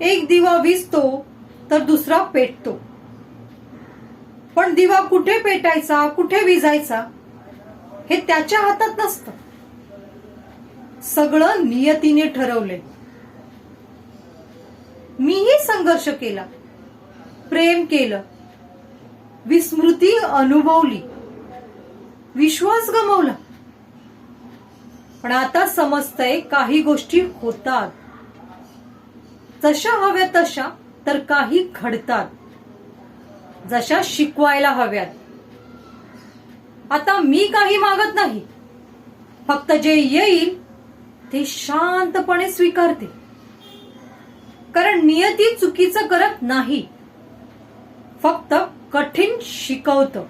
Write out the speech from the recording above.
एक दिवा विजतो तर दुसरा पेटतो. पण दिवा कुठे पेटायचा कुठे विजायचा हे त्याच्या हातात नसतं. सगळं नियतीने ठरवले मीही संघर्ष केला प्रेम केलं विस्मृती अनुभवली विश्वास गमावला. पण आता समजतंय काही गोष्टी होतात. जशा हव्या तशा तर काही घडतात. जशा शिकवायला हव्यात. आता मी काही मागत नाही. फक्त जे येईल ते शांतपणे स्वीकारते. कारण नियती चुकीचं करत नाही. फक्त कठीण शिकवतं.